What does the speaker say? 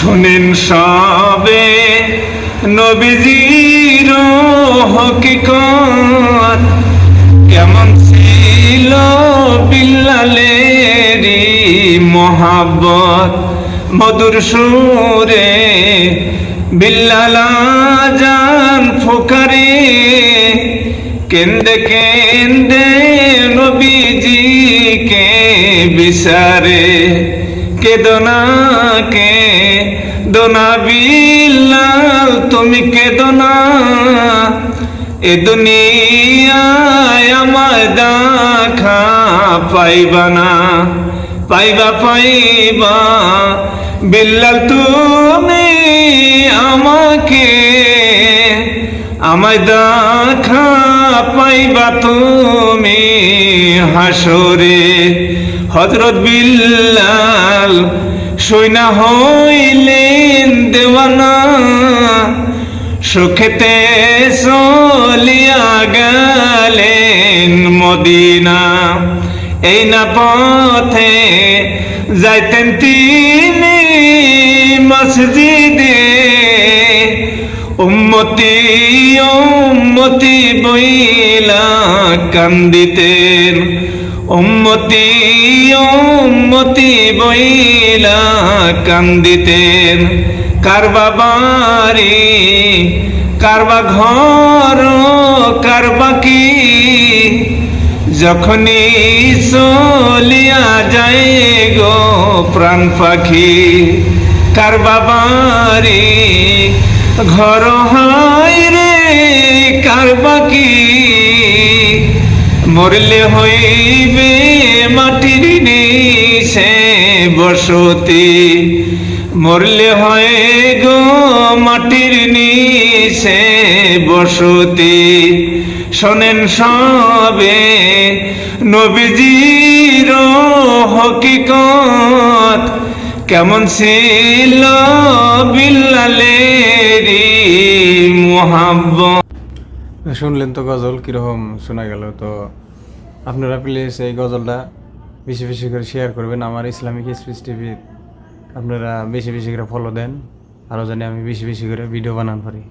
শুনেন সবে নবীজির হকিকত। কেমন ছিল বিল্লালেরি মোহাব্বত? মধুর সুরে বিল্লালা জান ফুকারে কেন্দে কেন্দে নবীজিকে বিচারে। কেদনা কে দোনা বিল্লাল তুমি কেদনা এ দুনিয়ায় আমায় দেখা পাইবা না, পাইবা পাইবা। বিল্লাল, তুমি আমাকে, আমায় দেখা পাইবা তুমি হাসরে। হজরত বিল্লাল সৈনা হইলেন দেওয়ানা, সুখেতে চলিয়া গেলেন মদিনা। এই না পথে যাইতেন তিনি মসজিদে, উম্মতি উম্মতি বইলা কান্দিতেন। উম্মতি উম্মতি বইলা কান্দিতেন কারবা বাড়ি কারবা ঘর কারবা কি? যখনই চলিয়া যায় গো প্রাণ পাখি কারবা বাড়ি ঘর হয় রে কারবা কি? মরলে হইবে মাটির বসতি, মরলে হয় গো মাটির নিশে বসতি। শোনেন সবে নবীজির হকিকত, কেমন ছিল বিল্লালেরি মোহাব্বত। শুনলেন তো গজল, কীরকম শোনা গেল তো। আপনারা প্লিজ এই গজলটা বেশি বেশি করে শেয়ার করবেন। আমার ইসলামিক স্পিচ টিভি আপনারা বেশি বেশি করে ফলো দেন। আরও জানি আমি বেশি বেশি করে ভিডিও বানান পারি।